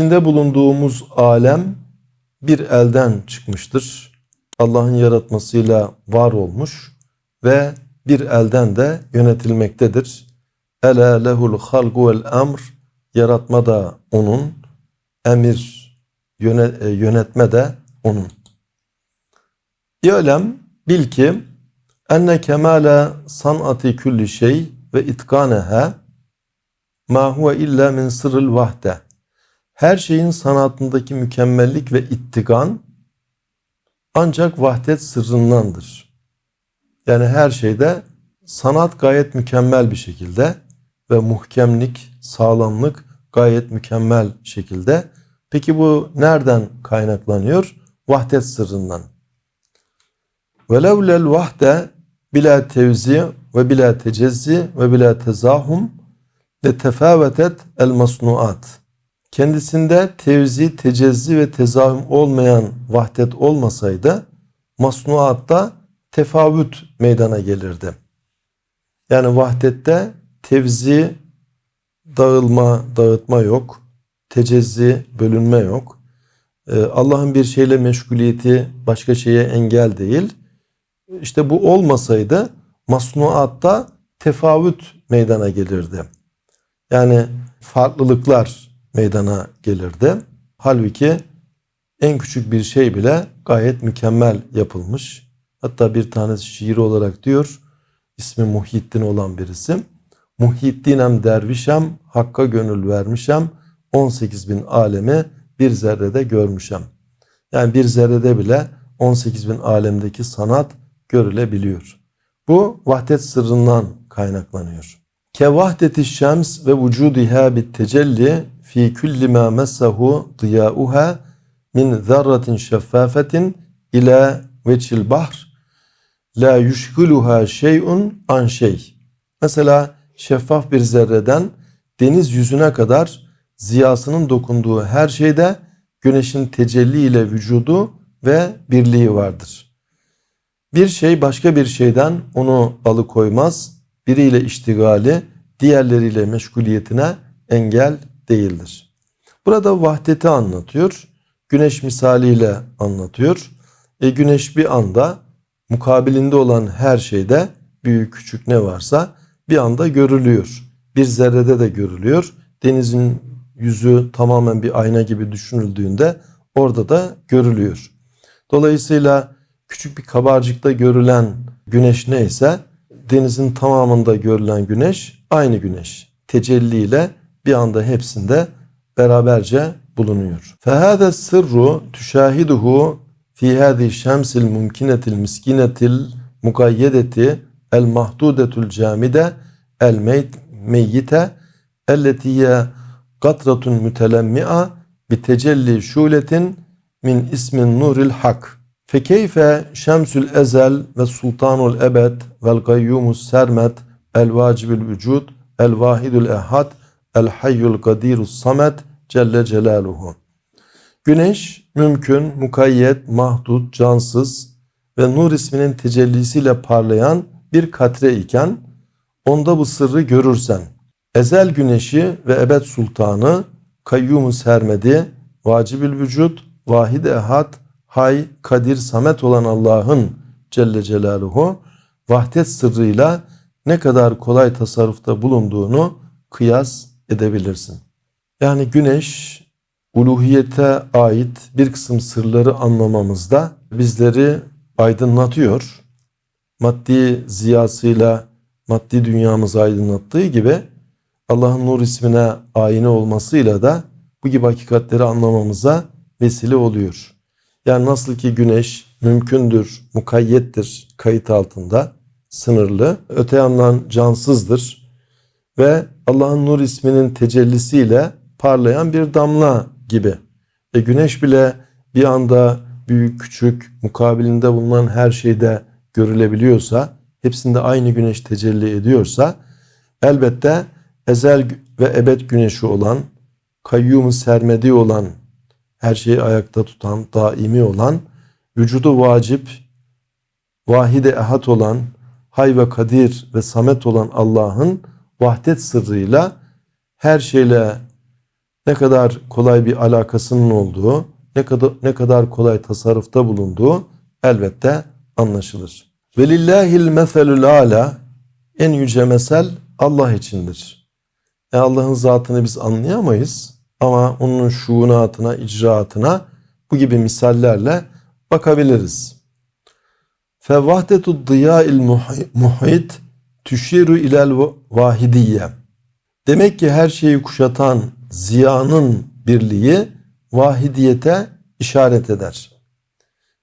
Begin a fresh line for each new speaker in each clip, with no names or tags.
İçinde bulunduğumuz alem bir elden çıkmıştır. Allah'ın yaratmasıyla var olmuş ve bir elden de yönetilmektedir. Ela lehul halgu vel emr yaratma da onun, emir e, yönetme de onun. İ'lem bil ki enne kemale sanati külli şey ve itkaneha ma huve illa min sırrıl vahde. Her şeyin sanatındaki mükemmellik ve ittigan ancak vahdet sırrındandır. Yani her şeyde sanat gayet mükemmel bir şekilde ve muhkemlik, sağlamlık gayet mükemmel şekilde. Peki bu nereden kaynaklanıyor? Vahdet sırrından. وَلَوْلَ الْوَحْدَ bila tevzi ve bila tecezzi ve bila tezahum letefâvetet el masnuat. Kendisinde tevzi, tecezzi ve tezahüm olmayan vahdet olmasaydı masnuatta tefavüt meydana gelirdi. Yani vahdette tevzi, dağılma, dağıtma yok. Tecezzi, bölünme yok. Ee, Allah'ın bir şeyle meşguliyeti başka şeye engel değil. İşte bu olmasaydı masnuatta tefavüt meydana gelirdi. Yani farklılıklar meydana gelirdi. Halbuki en küçük bir şey bile gayet mükemmel yapılmış. Hatta bir tanesi şiir olarak diyor, ismi Muhyiddin olan birisi. Muhyiddinem dervişem, hakka gönül vermişem, 18 bin alemi bir zerrede görmüşem. Yani bir zerrede bile 18 bin alemdeki sanat görülebiliyor. Bu vahdet sırrından kaynaklanıyor. Ke vahdeti şems ve vücudiha bit tecelli fi kulli ma messahu diyauha min zerratin şeffafetin ila veçil bahr la yushguluha şey'un an şey. Mesela şeffaf bir zerreden deniz yüzüne kadar ziyasının dokunduğu her şeyde güneşin tecelli ile vücudu ve birliği vardır. Bir şey başka bir şeyden onu alıkoymaz, biriyle iştigali, diğerleriyle meşguliyetine engel değildir. Burada vahdeti anlatıyor, güneş misaliyle anlatıyor. E güneş bir anda mukabilinde olan her şeyde büyük küçük ne varsa bir anda görülüyor. Bir zerrede de görülüyor. Denizin yüzü tamamen bir ayna gibi düşünüldüğünde orada da görülüyor. Dolayısıyla küçük bir kabarcıkta görülen güneş neyse denizin tamamında görülen güneş aynı güneş. Tecelliyle bir anda hepsinde beraberce bulunuyor. Fehâde sırru tüşahiduhu fi hâzi şemsil mümkinetil miskinetil mukayyedeti el mahdudetul camide el meyt meyyite elletiye katratun mütelemmi'a bi tecelli şuletin min ismin nuril hak. Fekeyfe şemsül ezel ve sultanul ebed vel gayyumus sermet el vacibül vücud el vahidül ehad el hayyul kadirus samet celle celaluhu. Güneş mümkün, mukayyet, mahdut, cansız ve nur isminin tecellisiyle parlayan bir katre iken onda bu sırrı görürsen ezel güneşi ve ebed sultanı kayyumu sermedi, vacibül vücut, vahid ehad, hay, kadir, samet olan Allah'ın Celle Celaluhu vahdet sırrıyla ne kadar kolay tasarrufta bulunduğunu kıyas edebilirsin. Yani güneş uluhiyete ait bir kısım sırları anlamamızda bizleri aydınlatıyor. Maddi ziyasıyla maddi dünyamızı aydınlattığı gibi Allah'ın nur ismine ayine olmasıyla da bu gibi hakikatleri anlamamıza vesile oluyor. Yani nasıl ki güneş mümkündür, mukayyettir, kayıt altında, sınırlı. Öte yandan cansızdır ve Allah'ın nur isminin tecellisiyle parlayan bir damla gibi. E güneş bile bir anda büyük küçük mukabilinde bulunan her şeyde görülebiliyorsa, hepsinde aynı güneş tecelli ediyorsa elbette ezel ve ebed güneşi olan, kayyum sermedi olan, her şeyi ayakta tutan, daimi olan, vücudu vacip, vahide ehad olan, hay ve kadir ve samet olan Allah'ın vahdet sırrıyla her şeyle ne kadar kolay bir alakasının olduğu, ne kadar ne kadar kolay tasarrufta bulunduğu elbette anlaşılır. Velillahil meselul ala en yüce mesel Allah içindir. E Allah'ın zatını biz anlayamayız ama onun şuunatına, icraatına bu gibi misallerle bakabiliriz. Fevvahdetu diya'il muhit tüşiru ilel vahidiyye. Demek ki her şeyi kuşatan ziyanın birliği vahidiyete işaret eder.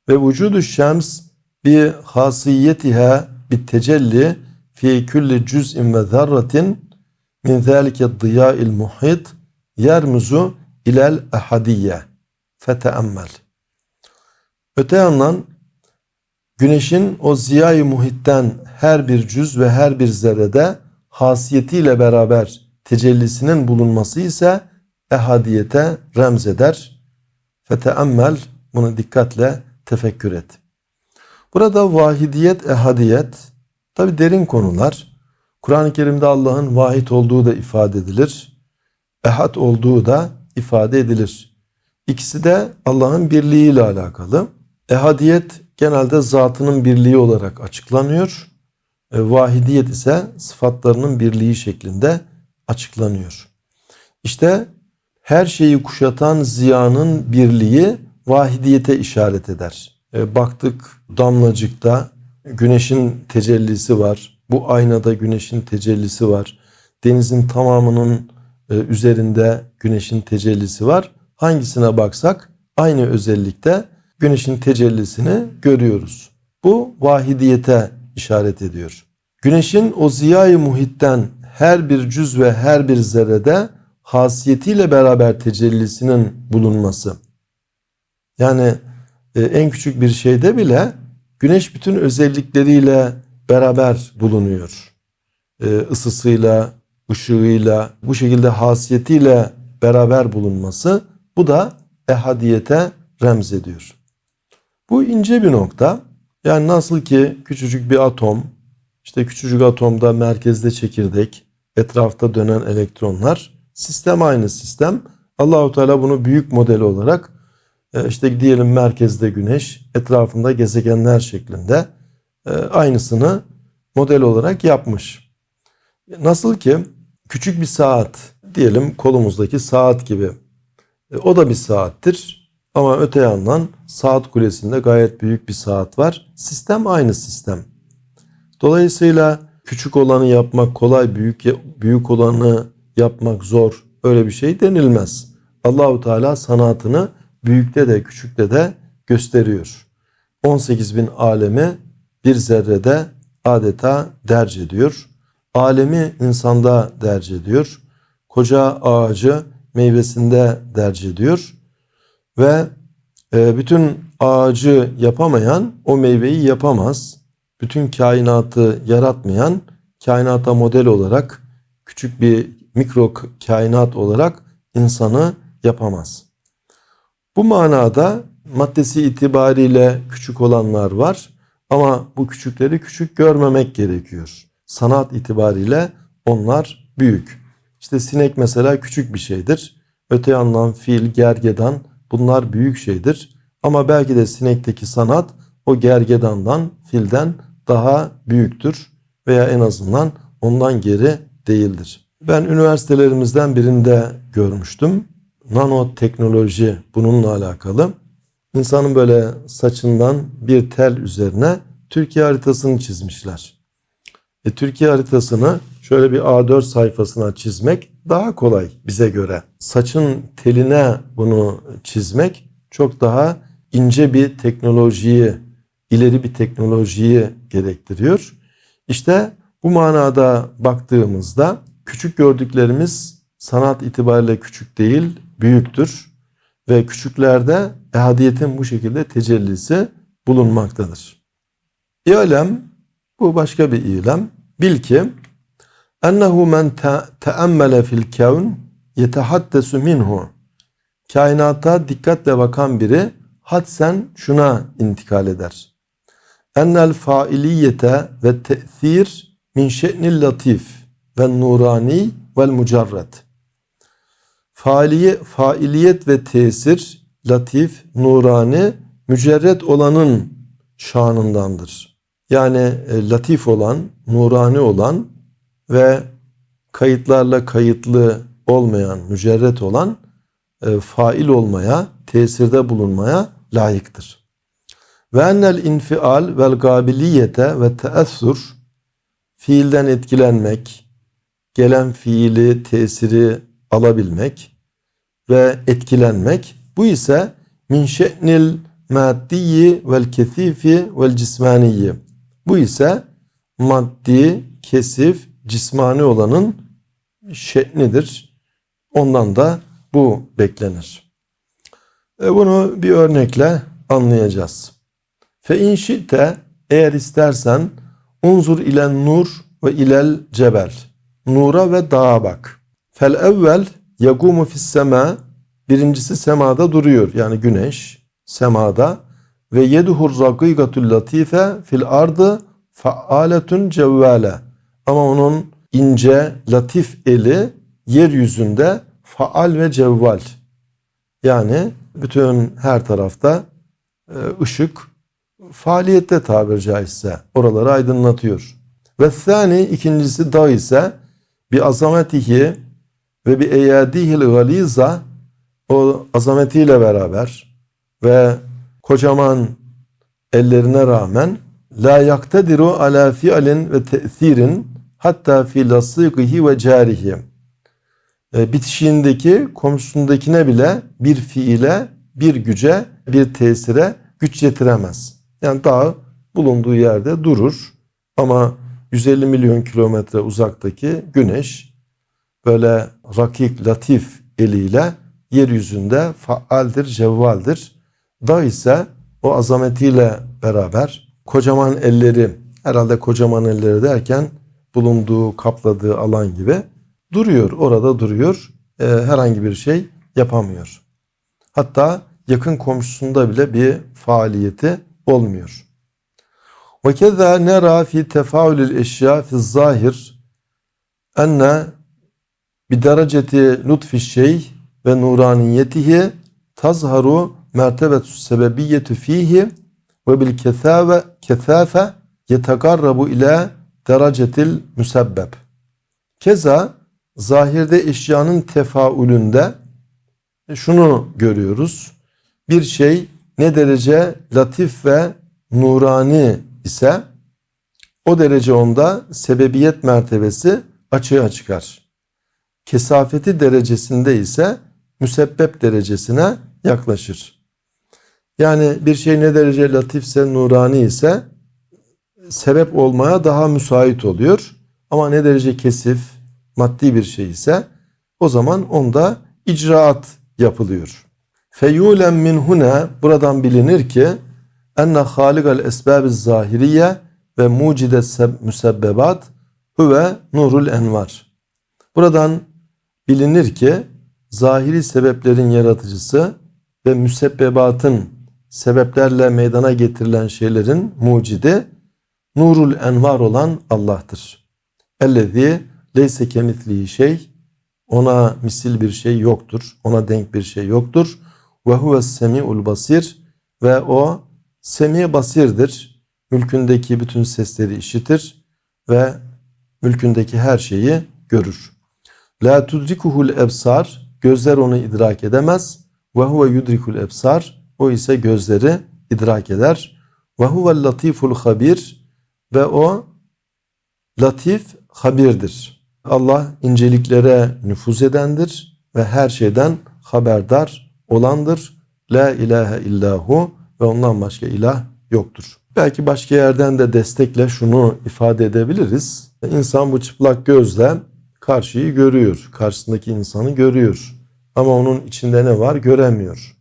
Ve vücudu şems bi hasiyetiha bit tecelli fi kulli cüz'in ve zerratin min zâlike diyâil muhit yermuzu ilel ehadiyye feteemmel. Öte yandan güneşin o ziyayı muhitten her bir cüz ve her bir zerrede hasiyetiyle beraber tecellisinin bulunması ise ehadiyete remzeder. Feteemmel bunu dikkatle tefekkür et. Burada vahidiyet, ehadiyet tabi derin konular. Kur'an-ı Kerim'de Allah'ın vahid olduğu da ifade edilir. Ehad olduğu da ifade edilir. İkisi de Allah'ın birliğiyle alakalı. Ehadiyet genelde zatının birliği olarak açıklanıyor. E, vahidiyet ise sıfatlarının birliği şeklinde açıklanıyor. İşte her şeyi kuşatan ziyanın birliği vahidiyete işaret eder. E, baktık damlacıkta güneşin tecellisi var. Bu aynada güneşin tecellisi var. Denizin tamamının e, üzerinde güneşin tecellisi var. Hangisine baksak aynı özellikte güneşin tecellisini görüyoruz. Bu vahidiyete işaret ediyor. Güneşin o ziyayı muhitten her bir cüz ve her bir zerrede hasiyetiyle beraber tecellisinin bulunması. Yani e, en küçük bir şeyde bile güneş bütün özellikleriyle beraber bulunuyor. E, ısısıyla, ışığıyla, bu şekilde hasiyetiyle beraber bulunması bu da ehadiyete remzediyor. Bu ince bir nokta. Yani nasıl ki küçücük bir atom, işte küçücük atomda merkezde çekirdek, etrafta dönen elektronlar, sistem aynı sistem. Allahu Teala bunu büyük model olarak e, işte diyelim merkezde güneş, etrafında gezegenler şeklinde e, aynısını model olarak yapmış. Nasıl ki küçük bir saat diyelim kolumuzdaki saat gibi. E, o da bir saattir. Ama öte yandan saat kulesinde gayet büyük bir saat var. Sistem aynı sistem. Dolayısıyla küçük olanı yapmak kolay, büyük büyük olanı yapmak zor. Öyle bir şey denilmez. Allahu Teala sanatını büyükte de küçükte de gösteriyor. 18 bin alemi bir zerrede adeta derc ediyor. Alemi insanda derc ediyor. Koca ağacı meyvesinde derc ediyor. Ve e, bütün ağacı yapamayan o meyveyi yapamaz. Bütün kainatı yaratmayan kainata model olarak küçük bir mikro kainat olarak insanı yapamaz. Bu manada maddesi itibariyle küçük olanlar var ama bu küçükleri küçük görmemek gerekiyor. Sanat itibariyle onlar büyük. İşte sinek mesela küçük bir şeydir. Öte yandan fil, gergedan bunlar büyük şeydir. Ama belki de sinekteki sanat o gergedandan, filden daha büyüktür veya en azından ondan geri değildir. Ben üniversitelerimizden birinde görmüştüm. Nanoteknoloji bununla alakalı. İnsanın böyle saçından bir tel üzerine Türkiye haritasını çizmişler. E, Türkiye haritasını şöyle bir A4 sayfasına çizmek daha kolay bize göre. Saçın teline bunu çizmek çok daha ince bir teknolojiyi, ileri bir teknolojiyi gerektiriyor. İşte bu manada baktığımızda küçük gördüklerimiz sanat itibariyle küçük değil, büyüktür. Ve küçüklerde ehadiyetin bu şekilde tecellisi bulunmaktadır. İlem, bu başka bir ilem. Bil ki, ennehu men teemmele fil kevn yetehaddesu minhu. Kainata dikkatle bakan biri hadsen şuna intikal eder. Ennel failiyete ve te'thir min şe'nil latif ve nurani vel mucarret. Faaliye, failiyet ve tesir latif, nurani, mücerret olanın şanındandır. Yani e, latif olan, nurani olan ve kayıtlarla kayıtlı olmayan, mücerret olan e, fail olmaya, tesirde bulunmaya layıktır. Ve ennel infial vel gabiliyete ve teessür fiilden etkilenmek, gelen fiili, tesiri alabilmek ve etkilenmek bu ise min şe'nil maddiyi vel kesifi vel cismaniyi. Bu ise maddi, kesif, cismani olanın şe'nidir. Ondan da bu beklenir. E bunu bir örnekle anlayacağız. Fe in şi'te eğer istersen unzur ilen nur ve ilel cebel. Nura ve dağa bak. Fel evvel yagumu fis birincisi semada duruyor yani güneş semada ve yeduhur rakigatul latife fil ardı faaletun cevvale ama onun ince latif eli yeryüzünde faal ve cevval yani bütün her tarafta e, ışık faaliyette tabir caizse oraları aydınlatıyor. Ve thani ikincisi dağ ise bir azametihi ve bir eyadihil galiza o azametiyle beraber ve kocaman ellerine rağmen la yaktediru ala fi'lin ve te'sirin hatta fi lasiqihi ve carihi e, bitişiğindeki komşusundakine bile bir fiile, bir güce, bir tesire güç yetiremez. Yani dağ bulunduğu yerde durur ama 150 milyon kilometre uzaktaki güneş böyle rakik, latif eliyle yeryüzünde faaldir, cevvaldir. Dağ ise o azametiyle beraber kocaman elleri, herhalde kocaman elleri derken bulunduğu, kapladığı alan gibi duruyor. Orada duruyor. E, herhangi bir şey yapamıyor. Hatta yakın komşusunda bile bir faaliyeti olmuyor. Ve keza nera fi tefaülül eşya fi zahir enne bi dereceti lutfi şey ve nuraniyetihi tazharu mertebetu sebebiyyetu fihi ve bil kesafe yetekarrabu ila derecetil müsebbeb. Keza zahirde eşyanın tefaülünde şunu görüyoruz. Bir şey ne derece latif ve nurani ise o derece onda sebebiyet mertebesi açığa çıkar. Kesafeti derecesinde ise müsebbep derecesine yaklaşır. Yani bir şey ne derece latifse, nurani ise sebep olmaya daha müsait oluyor. Ama ne derece kesif, maddi bir şey ise o zaman onda icraat yapılıyor. Feyulen min huna buradan bilinir ki enne haligal esbabiz zahiriye ve mucide müsebbebat huve nurul envar. Buradan bilinir ki zahiri sebeplerin yaratıcısı ve müsebbebatın sebeplerle meydana getirilen şeylerin mucidi nurul envar olan Allah'tır. Ellezî leyse kemitlihi şey ona misil bir şey yoktur. Ona denk bir şey yoktur. Ve huves semi'ul basir ve o semi basirdir. Mülkündeki bütün sesleri işitir ve mülkündeki her şeyi görür. La tudrikuhul ebsar gözler onu idrak edemez. Ve huve yudrikul ebsar o ise gözleri idrak eder. Ve huvel latiful habir ve o latif habirdir. Allah inceliklere nüfuz edendir ve her şeyden haberdar olandır. La ilahe illahu ve ondan başka ilah yoktur. Belki başka yerden de destekle şunu ifade edebiliriz. İnsan bu çıplak gözle karşıyı görüyor. Karşısındaki insanı görüyor. Ama onun içinde ne var göremiyor.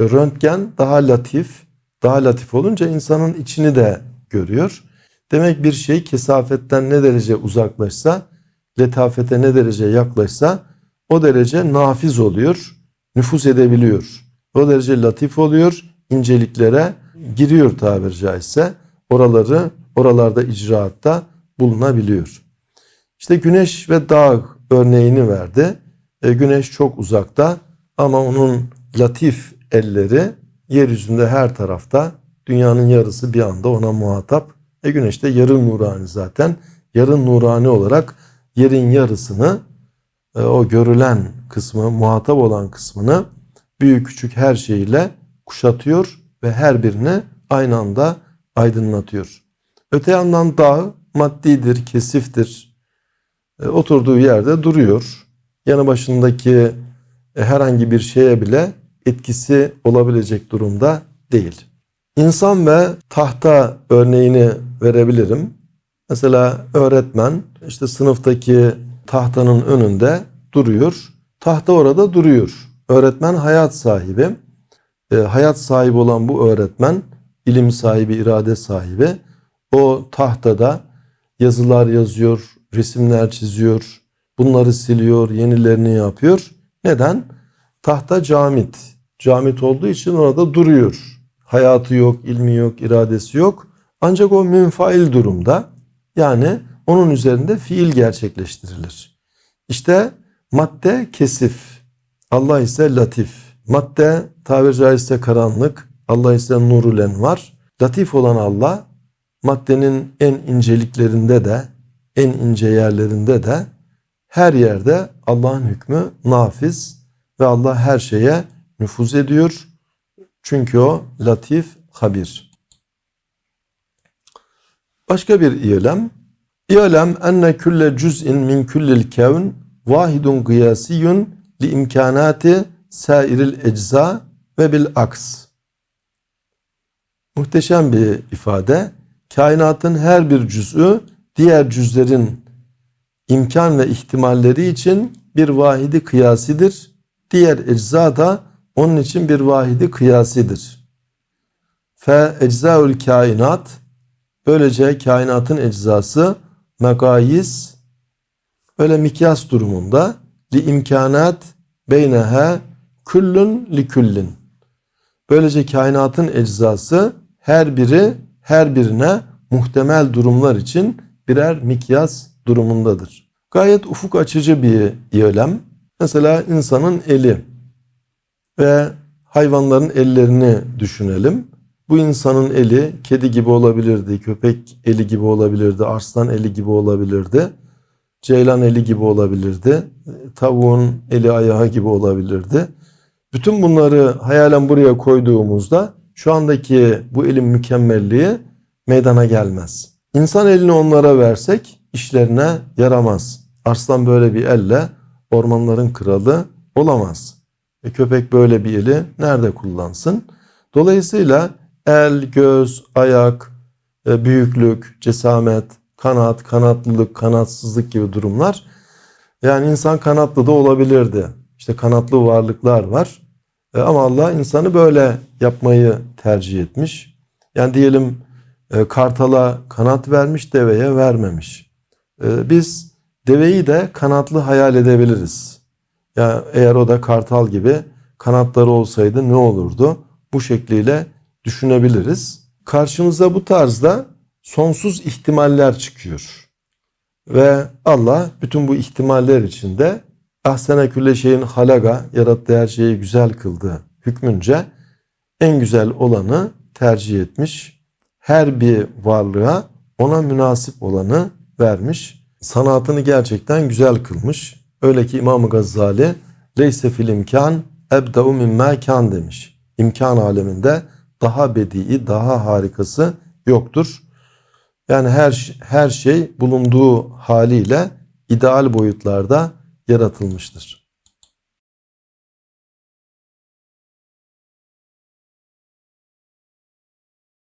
Röntgen daha latif, daha latif olunca insanın içini de görüyor. Demek bir şey kesafetten ne derece uzaklaşsa, letafete ne derece yaklaşsa o derece nafiz oluyor, nüfuz edebiliyor. O derece latif oluyor, inceliklere giriyor tabir caizse. Oraları, oralarda icraatta bulunabiliyor. İşte güneş ve dağ örneğini verdi. E, güneş çok uzakta ama onun latif elleri yeryüzünde her tarafta. Dünyanın yarısı bir anda ona muhatap. E güneş de yarı nurani zaten. Yarı nurani olarak yerin yarısını e, o görülen kısmı, muhatap olan kısmını büyük küçük her şeyle kuşatıyor ve her birini aynı anda aydınlatıyor. Öte yandan dağ maddidir, kesiftir. E, oturduğu yerde duruyor. Yanı başındaki e, herhangi bir şeye bile etkisi olabilecek durumda değil. İnsan ve tahta örneğini verebilirim. Mesela öğretmen işte sınıftaki tahtanın önünde duruyor. Tahta orada duruyor. Öğretmen hayat sahibi. E, hayat sahibi olan bu öğretmen, ilim sahibi, irade sahibi. O tahtada yazılar yazıyor, resimler çiziyor, bunları siliyor, yenilerini yapıyor. Neden? Tahta camit. Camit olduğu için orada duruyor. Hayatı yok, ilmi yok, iradesi yok. Ancak o münfail durumda. Yani onun üzerinde fiil gerçekleştirilir. İşte madde kesif. Allah ise latif. Madde tabiri caizse karanlık. Allah ise nurul var. Latif olan Allah maddenin en inceliklerinde de en ince yerlerinde de her yerde Allah'ın hükmü nafiz ve Allah her şeye nüfuz ediyor. Çünkü o latif, habir. Başka bir ilem. İlem enne külle cüz'in min küllil kevn vahidun gıyasiyun li imkanati sairil ecza ve bil aks. Muhteşem bir ifade. Kainatın her bir cüz'ü diğer cüzlerin imkan ve ihtimalleri için bir vahidi kıyasidir. Diğer ecza da onun için bir vahidi kıyasidir. Fe eczaül kainat böylece kainatın eczası megayis böyle mikyas durumunda li imkanat beyneha küllün li küllün. Böylece kainatın eczası her biri her birine muhtemel durumlar için birer mikyas durumundadır. Gayet ufuk açıcı bir yöntem. Mesela insanın eli ve hayvanların ellerini düşünelim. Bu insanın eli kedi gibi olabilirdi, köpek eli gibi olabilirdi, arslan eli gibi olabilirdi, ceylan eli gibi olabilirdi, tavuğun eli ayağı gibi olabilirdi. Bütün bunları hayalen buraya koyduğumuzda şu andaki bu elin mükemmelliği meydana gelmez. İnsan elini onlara versek işlerine yaramaz. Arslan böyle bir elle ormanların kralı olamaz. E köpek böyle bir eli nerede kullansın? Dolayısıyla el, göz, ayak, e, büyüklük, cesamet, kanat, kanatlılık, kanatsızlık gibi durumlar. Yani insan kanatlı da olabilirdi. İşte kanatlı varlıklar var. E, ama Allah insanı böyle yapmayı tercih etmiş. Yani diyelim e, kartala kanat vermiş, deveye vermemiş. Biz deveyi de kanatlı hayal edebiliriz. Yani eğer o da kartal gibi kanatları olsaydı ne olurdu? Bu şekliyle düşünebiliriz. Karşımıza bu tarzda sonsuz ihtimaller çıkıyor. Ve Allah bütün bu ihtimaller içinde ahsene külle şeyin halaga yarattığı her şeyi güzel kıldı hükmünce en güzel olanı tercih etmiş. Her bir varlığa ona münasip olanı vermiş. Sanatını gerçekten güzel kılmış. Öyle ki İmam Gazali leyse fil imkan ebda'u mimma kan demiş. İmkan aleminde daha bedii, daha harikası yoktur. Yani her her şey bulunduğu haliyle ideal boyutlarda yaratılmıştır.